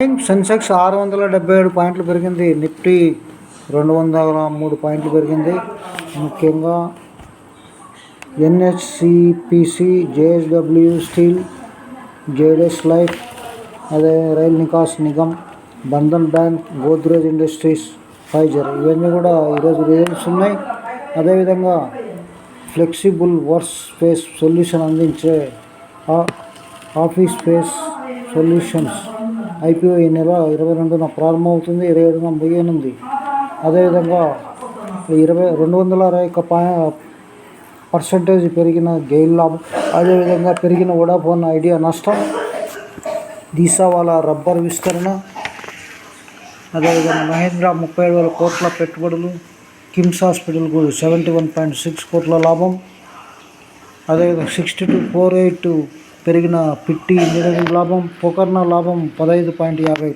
సెన్సెక్స్ ఆరు వందల డెబ్బై ఏడు పాయింట్లు పెరిగింది. నిఫ్టీ రెండు వందల మూడు పాయింట్లు పెరిగింది. ముఖ్యంగా NHPC JSW steel Zydus life అదే rail Vikas Nigam Bandhan bank Godrej industries Pfizer. ఇవన్నీ కూడా ఈరోజు రిజల్ట్స్ ఉన్నాయి. అదేవిధంగా ఫ్లెక్సిబుల్ వర్క్ స్పేస్ సొల్యూషన్ అందించే ఆ- ఆఫీస్ స్పేస్ సొల్యూషన్స్ ఐపీఓ ఈ నెల ఇరవై రెండున ప్రారంభమవుతుంది ఇరవై ఏడున ముగియనుంది. అదేవిధంగా ఇరవై రెండు వందల అరవై ఒక్క పర్సంటేజ్ పెరిగిన గెయిన్ లాభం అదేవిధంగా పెరిగిన వడాఫోన్ ఐడియా నష్టం దీసావాలా రబ్బర్ విస్తరణ అదేవిధంగా మహేంద్ర ముప్పై ఏడు వేల కోట్ల పెట్టుబడులు కిమ్స్ హాస్పిటల్కు సెవెంటీ వన్ పాయింట్ సిక్స్ కోట్ల లాభం అదేవిధంగా సిక్స్టీ టూ ఫోర్ ఎయిట్ పెరిగిన పిట్టి ఇంజనీరింగ్ లాభం పొకర్ణ లాభం పదహైదు పాయింట్ యాభై